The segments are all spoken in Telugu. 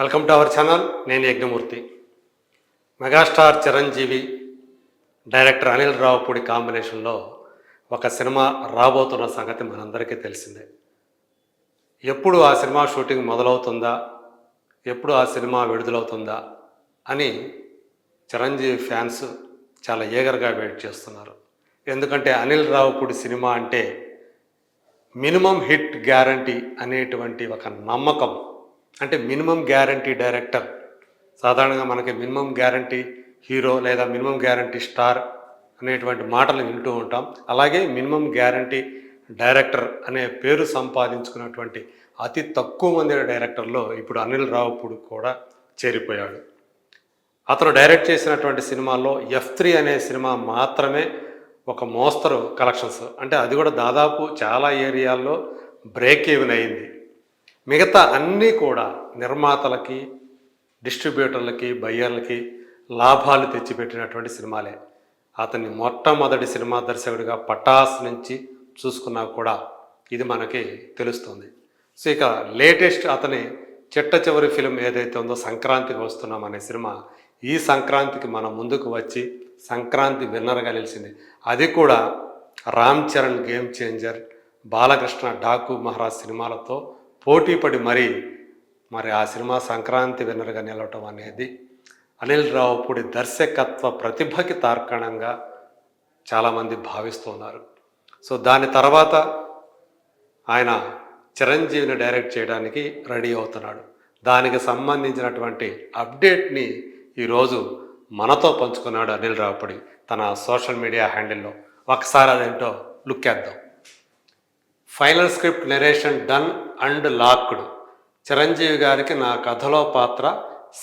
వెల్కమ్ టు అవర్ ఛానల్ నేను యజ్ఞమూర్తి. మెగాస్టార్ చిరంజీవి డైరెక్టర్ అనిల్ రావుపూడి కాంబినేషన్లో ఒక సినిమా రాబోతున్న సంగతి మనందరికీ తెలిసిందే. ఎప్పుడు ఆ సినిమా షూటింగ్ మొదలవుతుందా? ఎప్పుడు ఆ సినిమా విడుదలవుతుందా? అని చిరంజీవి ఫ్యాన్స్ చాలా ఏగర్గా వెయిట్ చేస్తున్నారు. ఎందుకంటే అనిల్ రావుపూడి సినిమా అంటే మినిమం హిట్ గ్యారంటీ అనేటువంటి ఒక నమ్మకం. అంటే మినిమం గ్యారంటీ డైరెక్టర్. సాధారణంగా మనకి మినిమం గ్యారంటీ హీరో లేదా మినిమం గ్యారంటీ స్టార్ అనేటువంటి మాటలు వింటూ ఉంటాం. అలాగే మినిమం గ్యారంటీ డైరెక్టర్ అనే పేరు సంపాదించుకున్నటువంటి అతి తక్కువ మంది డైరెక్టర్లో ఇప్పుడు అనిల్ రావుపూడి కూడా చేరిపోయాడు. అతను డైరెక్ట్ చేసినటువంటి సినిమాల్లో ఎఫ్ త్రీ అనే సినిమా మాత్రమే ఒక మోస్తరు కలెక్షన్స్. అంటే అది కూడా దాదాపు చాలా ఏరియాల్లో బ్రేక్ ఈవెన్ అయింది. మిగతా అన్నీ కూడా నిర్మాతలకి డిస్ట్రిబ్యూటర్లకి బయ్యర్లకి లాభాలు తెచ్చిపెట్టినటువంటి సినిమాలే. అతన్ని మొట్టమొదటి సినిమా దర్శకుడిగా పటాస్ నుంచి చూసుకున్నా కూడా ఇది మనకి తెలుస్తుంది. సో ఇక లేటెస్ట్ అతని చిట్ట చివరి ఫిలిం ఏదైతే ఉందో సంక్రాంతికి వస్తున్నాం అనే సినిమా ఈ సంక్రాంతికి మన ముందుకు వచ్చి సంక్రాంతి విన్నర్గా నిలిచింది అది కూడా రామ్ చరణ్ గేమ్ చేంజర్ బాలకృష్ణ డాకు మహారాజ్ సినిమాలతో పోటీపడి మరీ మరి ఆ సినిమా సంక్రాంతి విన్నర్గా నిలవటం అనేది అనిల్ రావుపూడి దర్శకత్వ ప్రతిభకి తార్కాణంగా చాలామంది భావిస్తున్నారు. సో దాని తర్వాత ఆయన చిరంజీవిని డైరెక్ట్ చేయడానికి రెడీ అవుతున్నాడు. దానికి సంబంధించినటువంటి అప్డేట్ని ఈరోజు మనతో పంచుకున్నాడు అనిల్ రావుపూడి తన సోషల్ మీడియా హ్యాండిల్లో. ఒకసారి అదేంటో లుక్ వేద్దాం. Final script narration done and locked. Chiranjeevi గారికి నా కథలో పాత్ర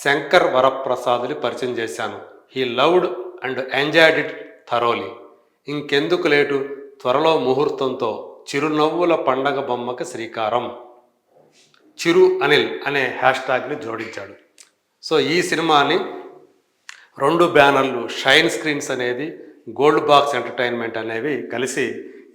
శంకర్ వరప్రసాదుని పరిచయం చేశాను. He loved and enjoyed it thoroughly. ఇంకెందుకు లేటు త్వరలో ముహూర్తంతో చిరునవ్వుల పండగ బొమ్మకి శ్రీకారం. చిరు అనిల్ అనే హ్యాష్ ట్యాగ్ని జోడించాడు. సో ఈ సినిమాని రెండు బ్యానర్లు షైన్ స్క్రీన్స్ అనేది గోల్డ్ బాక్స్ ఎంటర్టైన్మెంట్ అనేవి కలిసి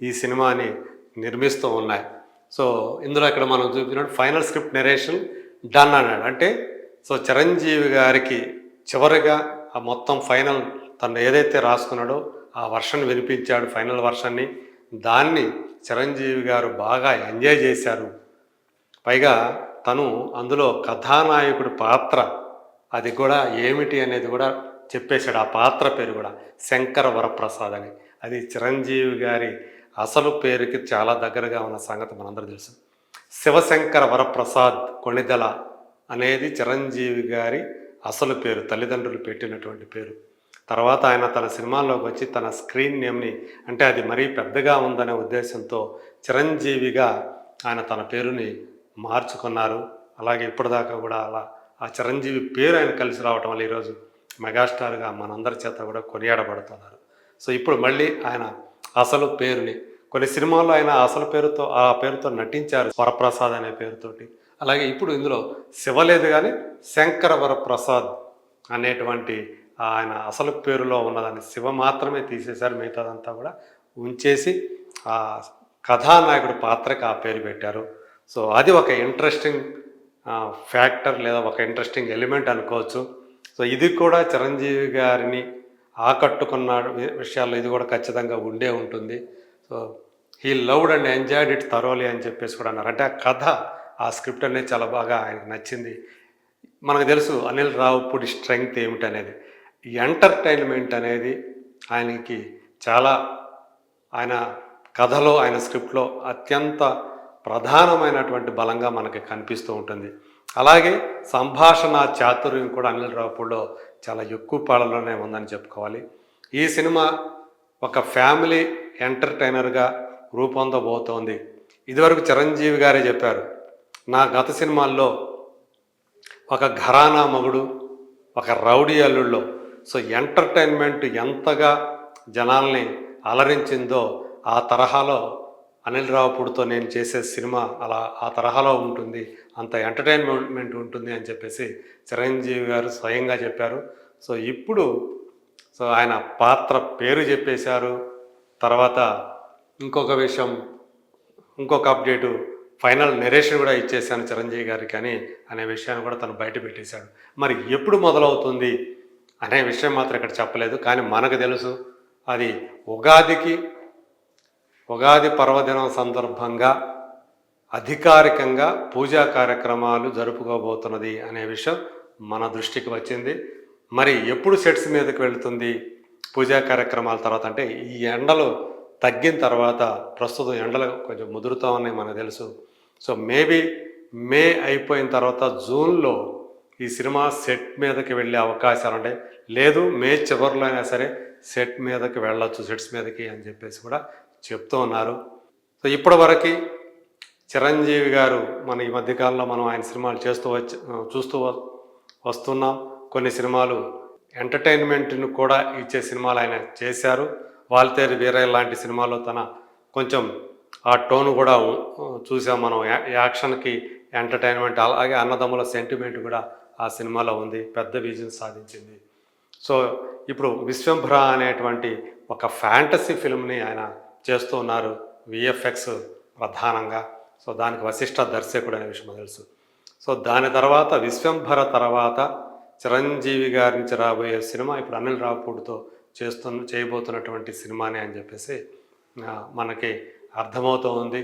ఈ సినిమాని నిర్మిస్తూ ఉన్నాయి. సో ఇందులో ఇక్కడ మనం చూపినట్టు ఫైనల్ స్క్రిప్ట్ నెరేషన్ డన్ అన్నాడు. అంటే సో చిరంజీవి గారికి చివరిగా ఆ మొత్తం ఫైనల్ తను ఏదైతే రాసుకున్నాడో ఆ వర్షన్ వినిపించాడు ఫైనల్ వర్షన్ని. దాన్ని చిరంజీవి గారు బాగా ఎంజాయ్ చేశారు. పైగా తను అందులో కథానాయకుడి పాత్ర అది కూడా ఏమిటి అనేది కూడా చెప్పేశాడు. ఆ పాత్ర పేరు కూడా శంకర వరప్రసాద్ అని. అది చిరంజీవి గారి అసలు పేరుకి చాలా దగ్గరగా ఉన్న సంగతి మనందరూ తెలుసు. శివశంకర వరప్రసాద్ కొణిదల అనేది చిరంజీవి గారి అసలు పేరు తల్లిదండ్రులు పెట్టినటువంటి పేరు. తర్వాత ఆయన తన సినిమాల్లోకి వచ్చి తన స్క్రీన్ నేమ్ని అంటే అది మరీ పెద్దగా ఉందనే ఉద్దేశంతో చిరంజీవిగా ఆయన తన పేరుని మార్చుకున్నారు. అలాగే ఇప్పటిదాకా కూడా అలా ఆ చిరంజీవి పేరు ఆయన కలిసి రావటం వల్ల ఈరోజు మెగాస్టార్గా మనందరి చేత కూడా కొనియాడబడుతున్నారు. సో ఇప్పుడు మళ్ళీ ఆయన అసలు పేరుని. కొన్ని సినిమాల్లో ఆయన అసలు పేరుతో ఆ పేరుతో నటించారు వరప్రసాద్ అనే పేరుతోటి. అలాగే ఇప్పుడు ఇందులో శివ లేదు కానీ శంకర వరప్రసాద్ అనేటువంటి ఆయన అసలు పేరులో ఉన్నదాన్ని శివ మాత్రమే తీసేశారు మిగతాదంతా కూడా ఉంచేసి ఆ కథానాయకుడు పాత్రకి ఆ పేరు పెట్టారు. సో అది ఒక ఇంట్రెస్టింగ్ ఫ్యాక్టర్ లేదా ఒక ఇంట్రెస్టింగ్ ఎలిమెంట్ అనుకోవచ్చు. సో ఇది కూడా చిరంజీవి గారిని ఆకట్టుకున్న విషయాల్లో ఇది కూడా ఖచ్చితంగా ఉండే ఉంటుంది. So he loved and enjoyed it thoroughly అని చెప్పేసి కూడా అన్నారు. అంటే ఆ కథ ఆ స్క్రిప్ట్ అనేది చాలా బాగా ఆయనకు నచ్చింది. మనకు తెలుసు అనిల్ రావుపూడి స్ట్రెంగ్త్ ఏమిటి అనేది. ఎంటర్టైన్మెంట్ అనేది ఆయనకి చాలా ఆయన కథలో ఆయన స్క్రిప్ట్లో అత్యంత ప్రధానమైనటువంటి బలంగా మనకి కనిపిస్తూ ఉంటుంది. అలాగే సంభాషణ చాతుర్యం కూడా అనిల్ రావుపూడిలో చాలా ఎక్కువ పాడలోనే ఉందని చెప్పుకోవాలి. ఈ సినిమా ఒక ఫ్యామిలీ ఎంటర్టైనర్గా రూపొందబోతోంది. ఇదివరకు చిరంజీవి గారే చెప్పారు నా గత సినిమాల్లో ఒక ఘరానా మగుడు ఒక రౌడీ అల్లుల్లో సో ఎంటర్టైన్మెంట్ ఎంతగా జనాల్ని అలరించిందో ఆ తరహాలో అనిల్ రావుపూడితో నేను చేసే సినిమా అలా ఆ తరహాలో ఉంటుంది అంత ఎంటర్టైన్మెంట్ ఉంటుంది అని చెప్పేసి చిరంజీవి గారు స్వయంగా చెప్పారు. సో ఇప్పుడు సో ఆయన పాత్ర పేరు చెప్పేశారు. తర్వాత ఇంకొక విషయం ఇంకొక అప్డేటు ఫైనల్ నెరేషన్ కూడా ఇచ్చేసాను చిరంజీవి గారికి అని అనే విషయాన్ని కూడా తను బయట పెట్టేశాడు. మరి ఎప్పుడు మొదలవుతుంది అనే విషయం మాత్రం ఇక్కడ చెప్పలేదు కానీ మనకు తెలుసు. అది ఉగాదికి ఉగాది పర్వదినం సందర్భంగా అధికారికంగా పూజా కార్యక్రమాలు జరుపుకోబోతున్నది అనే విషయం మన దృష్టికి వచ్చింది. మరి ఎప్పుడు సెట్స్ మీదకి వెళుతుంది పూజా కార్యక్రమాల తర్వాత? అంటే ఈ ఎండలు తగ్గిన తర్వాత ప్రస్తుతం ఎండలు కొంచెం ముదురుతా ఉన్నాయి మనకు తెలుసు. సో మేబీ మే అయిపోయిన తర్వాత జూన్లో ఈ సినిమా సెట్ మీదకి వెళ్ళే అవకాశాలు ఉంటాయి. లేదు మే చివరిలో అయినా సరే సెట్ మీదకి వెళ్ళొచ్చు సెట్స్ మీదకి అని చెప్పేసి కూడా చెప్తూ ఉన్నారు. సో ఇప్పటివరకు చిరంజీవి గారు మన ఈ మధ్యకాలంలో మనం ఆయన సినిమాలు చేస్తూ వచ్చి చూస్తూ వస్తున్నాం. కొన్ని సినిమాలు ఎంటర్టైన్మెంట్ను కూడా ఇచ్చే సినిమాలు ఆయన చేశారు. వాల్తేరు వీరయ్య లాంటి సినిమాలో తన కొంచెం ఆ టోన్ కూడా చూసాం మనం. యాక్షన్కి ఎంటర్టైన్మెంట్ అలాగే అన్నదమ్ముల సెంటిమెంట్ కూడా ఆ సినిమాలో ఉంది. పెద్ద విజయం సాధించింది. సో ఇప్పుడు విశ్వంభ్ర అనేటువంటి ఒక ఫ్యాంటసీ ఫిల్మ్ని ఆయన చేస్తూ ఉన్నారు. విఎఫ్ఎక్స్ ప్రధానంగా. సో దానికి వశిష్ఠ దర్శకుడు అనే విషయం తెలుసు. సో దాని తర్వాత విశ్వంభర తర్వాత చిరంజీవి గారి నుంచి రాబోయే సినిమా ఇప్పుడు అనిల్ రావుపూడితో చేస్తున్న చేయబోతున్నటువంటి సినిమానే అని చెప్పేసి మనకి అర్థమవుతూ ఉంది.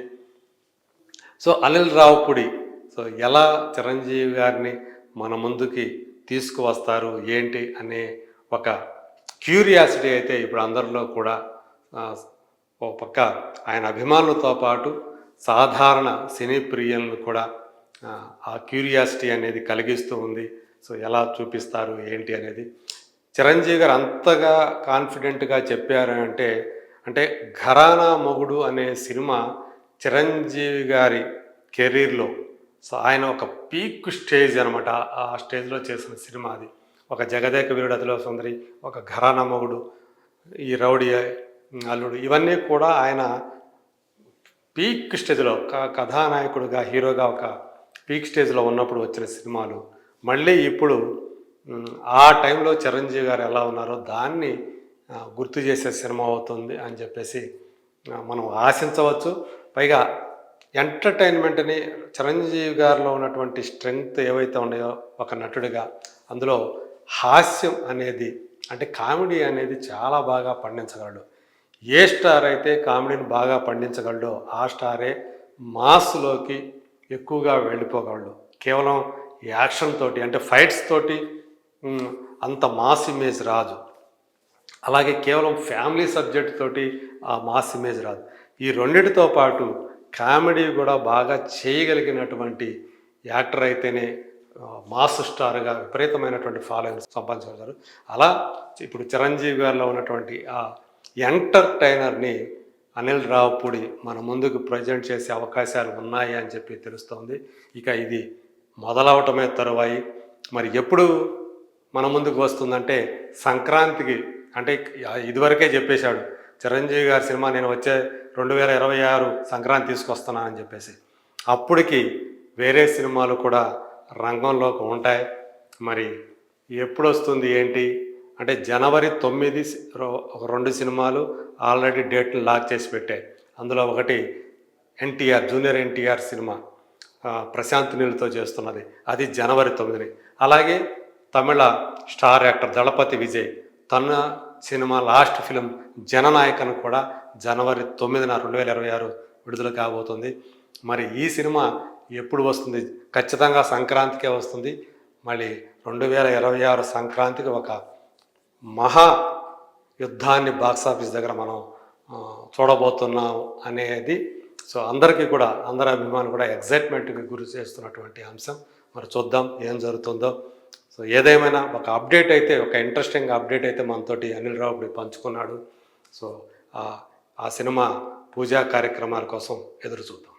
సో అనిల్ రావుపూడి సో ఎలా చిరంజీవి గారిని మన ముందుకి తీసుకువస్తారు ఏంటి అనే ఒక క్యూరియాసిటీ అయితే ఇప్పుడు అందరిలో కూడా ఓ పక్క ఆయన అభిమానులతో పాటు సాధారణ సినీ ప్రియులను కూడా ఆ, క్యూరియాసిటీ అనేది కలిగిస్తూ ఉంది. సో ఎలా చూపిస్తారు ఏంటి అనేది. చిరంజీవి గారు అంతగా కాన్ఫిడెంట్గా చెప్పారు అంటే అంటే ఘరానా మొగుడు అనే సినిమా చిరంజీవి గారి కెరీర్లో సో ఆయన ఒక పీక్ స్టేజ్ అనమాట. ఆ స్టేజ్లో చేసిన సినిమా అది. ఒక జగదేక వీరుడు అదిలో సుందరి ఒక ఘరానా మొగుడు ఈ రౌడీ అల్లుడు. ఇవన్నీ కూడా ఆయన పీక్ స్టేజ్లో క- కథానాయకుడిగా హీరోగా ఒక పీక్ స్టేజ్లో ఉన్నప్పుడు వచ్చిన సినిమాలు. మళ్ళీ ఇప్పుడు ఆ టైంలో చిరంజీవి గారు ఎలా ఉన్నారో దాన్ని గుర్తు చేసే సినిమా అవుతుంది అని చెప్పేసి మనం ఆశించవచ్చు. పైగా ఎంటర్టైన్మెంట్ని చిరంజీవి గారిలో ఉన్నటువంటి స్ట్రెంగ్త్ ఏవైతే ఉన్నాయో ఒక నటుడిగా అందులో హాస్యం అనేది అంటే కామెడీ అనేది చాలా బాగా పండించగలడు. ఏ స్టార్ అయితే కామెడీని బాగా పండించగలడో ఆ స్టారే మాస్లోకి ఎక్కువగా వెళ్ళిపోగలడు. కేవలం యాక్షన్ తోటి అంటే ఫైట్స్ తోటి అంత మాస్ ఇమేజ్ రాదు. అలాగే కేవలం ఫ్యామిలీ సబ్జెక్ట్ తోటి ఆ మాస్ ఇమేజ్ రాదు. ఈ రెండింటితో పాటు కామెడీ కూడా బాగా చేయగలిగినటువంటి యాక్టర్ అయితేనే మాస్ స్టార్గా విపరీతమైనటువంటి ఫాలోయింగ్ సంపాదించగలుగుతారు. అలా ఇప్పుడు చిరంజీవి గారిలో ఉన్నటువంటి ఆ ఎంటర్టైనర్ని అనిల్ రావుపూడి మన ముందుకు ప్రజెంట్ చేసే అవకాశాలు ఉన్నాయి అని చెప్పి తెలుస్తోంది. ఇక ఇది మొదలవటమే తరువాయి. మరి ఎప్పుడు మన ముందుకు వస్తుందంటే సంక్రాంతికి అంటే ఇదివరకే చెప్పేశాడు చిరంజీవి గారి సినిమా నేను వచ్చే రెండు వేల ఇరవై ఆరు సంక్రాంతి తీసుకొస్తున్నానని చెప్పేసి. అప్పటికి వేరే సినిమాలు కూడా రంగంలోకి ఉంటాయి. మరి ఎప్పుడు వస్తుంది ఏంటి? అంటే జనవరి తొమ్మిది సి- రో- ఒక రెండు సినిమాలు ఆల్రెడీ డేట్లు లాక్ చేసి పెట్టాయి అందులో ఒకటి NTR junior NTR cinema Prashanth నీళ్ళతో చేస్తున్నది. అది జనవరి తొమ్మిదిని. అలాగే తమిళ స్టార్ యాక్టర్ దళపతి విజయ్ తన సినిమా లాస్ట్ ఫిలిం జననాయకను కూడా జనవరి తొమ్మిదిన రెండు వేల ఇరవై ఆరు విడుదల కాబోతుంది. మరి ఈ సినిమా ఎప్పుడు వస్తుంది? ఖచ్చితంగా సంక్రాంతికే వస్తుంది. మళ్ళీ రెండు వేల ఇరవై ఆరు సంక్రాంతికి ఒక మహా యుద్ధాన్ని బాక్సాఫీస్ దగ్గర మనం చూడబోతున్నాం అనేది. సో అందరికీ కూడా అందరి అభిమానులు కూడా ఎగ్జైట్మెంట్కి గురి చేస్తున్నటువంటి అంశం. మరి చూద్దాం ఏం జరుగుతుందో. సో ఏదేమైనా ఒక అప్డేట్ అయితే ఒక ఇంట్రెస్టింగ్ అప్డేట్ అయితే మనతోటి అనిల్ రావుడి పంచుకున్నాడు. సో ఆ సినిమా పూజా కార్యక్రమాల కోసం ఎదురు చూద్దాం.